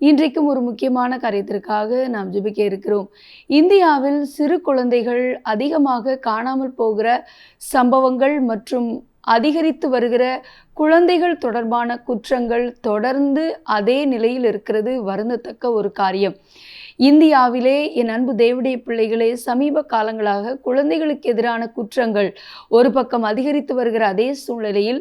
இன்றைக்கும் ஒரு முக்கியமான காரியத்திற்காக நாம் ஜெபிக்க இருக்கிறோம். இந்தியாவில் சிறு குழந்தைகள் அதிகமாக காணாமல் போகிற சம்பவங்கள் மற்றும் அதிகரித்து வருகிற குழந்தைகள் தொடர்பான குற்றங்கள் தொடர்ந்து அதே நிலையில் இருக்கிறது வருந்தத்தக்க ஒரு காரியம். இந்தியாவிலே என் அன்பு தேவடைய பிள்ளைகளே சமீப காலங்களாக குழந்தைகளுக்கு எதிரான குற்றங்கள் ஒரு பக்கம் அதிகரித்து வருகிற அதே சூழ்நிலையில்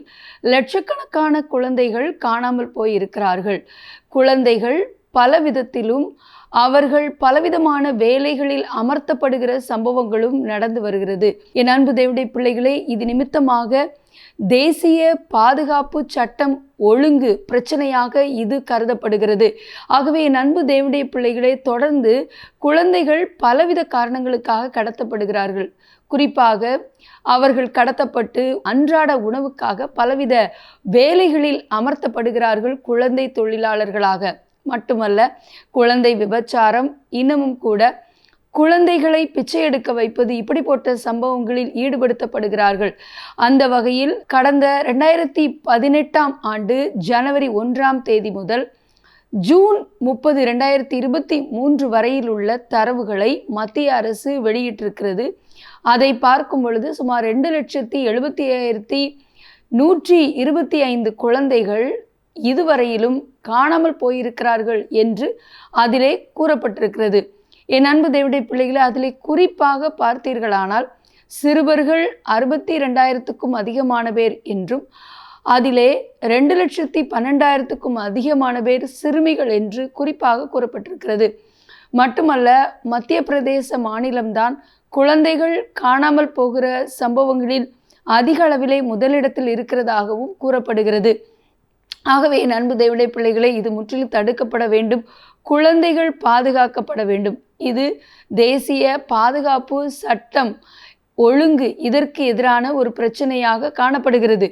லட்சக்கணக்கான குழந்தைகள் காணாமல் போயிருக்கிறார்கள். குழந்தைகள் பல விதத்திலும் அவர்கள் பலவிதமான வேலைகளில் அமர்த்தப்படுகிற சம்பவங்களும் நடந்து வருகிறது. என் அன்பு தேவடைய பிள்ளைகளே இது நிமித்தமாக தேசிய பாதுகாப்பு சட்டம் ஒழுங்கு பிரச்சனையாக இது கருதப்படுகிறது. ஆகவே என் அன்பு தேவடைய பிள்ளைகளே தொடர்ந்து குழந்தைகள் பலவித காரணங்களுக்காக கடத்தப்படுகிறார்கள். குறிப்பாக அவர்கள் கடத்தப்பட்டு அன்றாட உணவுக்காக பலவித வேலைகளில் அமர்த்தப்படுகிறார்கள் குழந்தை தொழிலாளர்களாக. மட்டுமல்ல குழந்தை விபச்சாரம் இன்னமும் கூட குழந்தைகளை பிச்சை எடுக்க வைப்பது இப்படிப்பட்ட சம்பவங்களில் ஈடுபடுத்தப்படுகிறார்கள். அந்த வகையில் கடந்த ரெண்டாயிரத்தி பதினெட்டாம் ஆண்டு ஜனவரி ஒன்றாம் தேதி முதல் ஜூன் முப்பது ரெண்டாயிரத்தி இருபத்தி மூன்று வரையில் உள்ள தரவுகளை மத்திய அரசு வெளியிட்டிருக்கிறது. அதை பார்க்கும் பொழுது சுமார் ரெண்டு லட்சத்தி எழுபத்தி ஐயாயிரத்தி நூற்றி இருபத்தி ஐந்து குழந்தைகள் இதுவரையிலும் காணாமல் போயிருக்கிறார்கள் என்று அதிலே கூறப்பட்டிருக்கிறது. என் அன்பு தேவடைய பிள்ளைகளை அதிலே குறிப்பாக பார்த்தீர்களானால் சிறுவர்கள் அறுபத்தி ரெண்டாயிரத்துக்கும் அதிகமான பேர் என்றும் அதிலே ரெண்டு லட்சத்தி பன்னெண்டாயிரத்துக்கும் அதிகமான பேர் சிறுமிகள் என்று குறிப்பாக கூறப்பட்டிருக்கிறது. மட்டுமல்ல மத்திய பிரதேச மாநிலம்தான் குழந்தைகள் காணாமல் போகிற சம்பவங்களில் அதிக அளவிலே முதலிடத்தில் இருக்கிறதாகவும் கூறப்படுகிறது. ஆகவே என் அன்பு தேவடைய பிள்ளைகளை இது முற்றிலும் தடுக்கப்பட வேண்டும். குழந்தைகள் பாதுகாக்கப்பட வேண்டும். இது தேசிய பாதுகாப்பு சட்டம் ஒழுங்கு இதற்கு எதிரான ஒரு பிரச்சனையாக காணப்படுகிறது.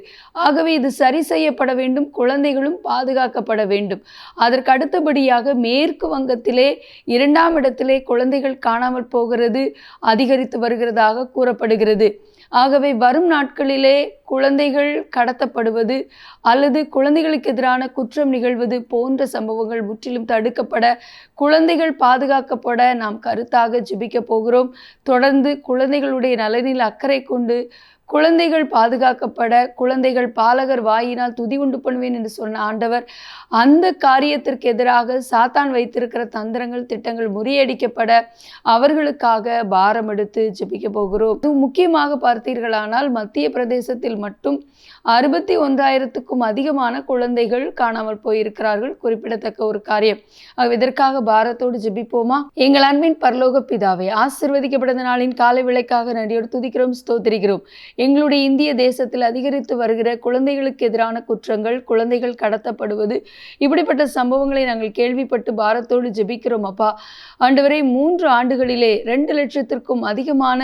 ஆகவே இது சரி செய்யப்பட வேண்டும். குழந்தைகளும் பாதுகாக்கப்பட வேண்டும். அதற்கு அடுத்தபடியாக மேற்கு வங்கத்திலே இரண்டாம் இடத்திலே குழந்தைகள் காணாமல் போகிறது அதிகரித்து வருகிறதாக கூறப்படுகிறது. ஆகவே வரும் நாட்களிலே குழந்தைகள் கடத்தப்படுவது அல்லது குழந்தைகளுக்கு எதிரான குற்றம் நிகழ்வது போன்ற சம்பவங்கள் முற்றிலும் தடுக்கப்பட குழந்தைகள் பாதுகாக்கப்பட நாம் கருத்தாக ஜிபிக்கப் போகிறோம். தொடர்ந்து குழந்தைகளுடைய நலனில் அக்கறை கொண்டு குழந்தைகள் பாதுகாக்கப்பட குழந்தைகள் பாலகர் வாயினால் துதி உண்டு பண்ணுவேன் என்று சொன்ன ஆண்டவர் அந்த காரியத்திற்கு எதிராக சாத்தான் வைத்திருக்கிற தந்திரங்கள் திட்டங்கள் முறியடிக்கப்பட அவர்களுக்காக பாரம் எடுத்து ஜெபிக்க போகிறோம். முக்கியமாக பார்த்தீர்களானால் மத்திய பிரதேசத்தில் மட்டும் அறுபத்தி ஒன்றாயிரத்துக்கும் அதிகமான குழந்தைகள் காணாமல் போயிருக்கிறார்கள். குறிப்பிடத்தக்க ஒரு காரியம். இதற்காக பாரத்தோடு ஜெபிப்போமா? எங்கள் அன்பின் பரலோக பிதாவை ஆசிர்வதிக்கப்பட்ட நாளின் காலை விலைக்காக நன்றியோடு துதிக்கிறோம் ஸ்தோத்திரிக்கிறோம். எங்களுடைய இந்திய தேசத்தில் அதிகரித்து வருகிற குழந்தைகளுக்கு எதிரான குற்றங்கள் குழந்தைகள் கடத்தப்படுவது இப்படிப்பட்ட சம்பவங்களை நாங்கள் கேள்விப்பட்டு பாரத்தோடு ஜெபிக்கிறோம் அப்பா. ஆண்டவரை மூன்று ஆண்டுகளிலே ரெண்டு லட்சத்திற்கும் அதிகமான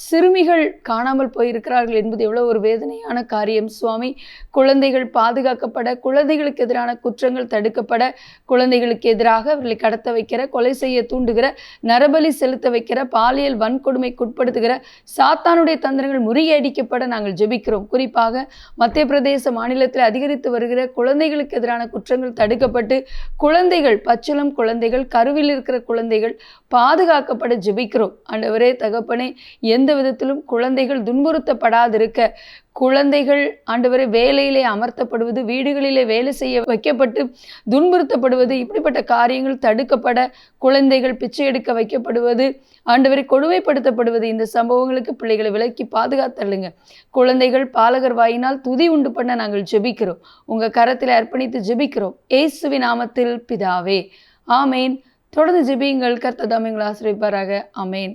சிறுமிகள் காணாமல் போயிருக்கிறார்கள் என்பது எவ்வளோ ஒரு வேதனையான காரியம். சுவாமி குழந்தைகள் பாதுகாக்கப்பட குழந்தைகளுக்கு எதிரான குற்றங்கள் தடுக்கப்பட குழந்தைகளுக்கு எதிராக அவர்களை கடத்த வைக்கிற கொலை செய்ய தூண்டுகிற நரபலி செலுத்த வைக்கிற பாலியல் வன்கொடுமைக்குட்படுத்துகிற சாத்தானுடைய தந்திரங்கள் முறியடிக்கப்பட நாங்கள் ஜெபிக்கிறோம். குறிப்பாக மத்திய பிரதேச மாநிலத்தில் அதிகரித்து வருகிற குழந்தைகளுக்கு எதிரான குற்றங்கள் தடுக்கப்பட்டு குழந்தைகள் பச்சளம் குழந்தைகள் கருவில் இருக்கிற குழந்தைகள் பாதுகாக்கப்பட ஜெபிக்கிறோம். ஆண்டவரே தகப்பனே எந்த விதத்திலும் குழந்தைகள் துன்புறுத்தப்படாதிருக்க குழந்தைகள் ஆண்டவரை வேலையிலே அமர்த்தப்படுவது வீடுகளிலே வேலை செய்ய வைக்கப்பட்டு துன்புறுத்தப்படுவது இப்படிப்பட்ட காரியங்கள் தடுக்கப்பட குழந்தைகள் பிச்சை எடுக்க வைக்கப்படுவது ஆண்டவரை கொடுமைப்படுத்தப்படுவது இந்த சம்பவங்களுக்கு பிள்ளைகளை விலக்கி பாதுகாத்தள்ளுங்க. குழந்தைகள் பாலகர் வாயினால் துதி உண்டு பண்ண நாங்கள் ஜெபிக்கிறோம். உங்கள் கரத்தில் அர்ப்பணித்து ஜெபிக்கிறோம். ஏசுவி நாமத்தில் பிதாவே. ஆமேன். தொடர்ந்து ஜெபியுங்கள். கர்த்ததாம் எங்களை ஆசிரியப்பாராக. அமேன்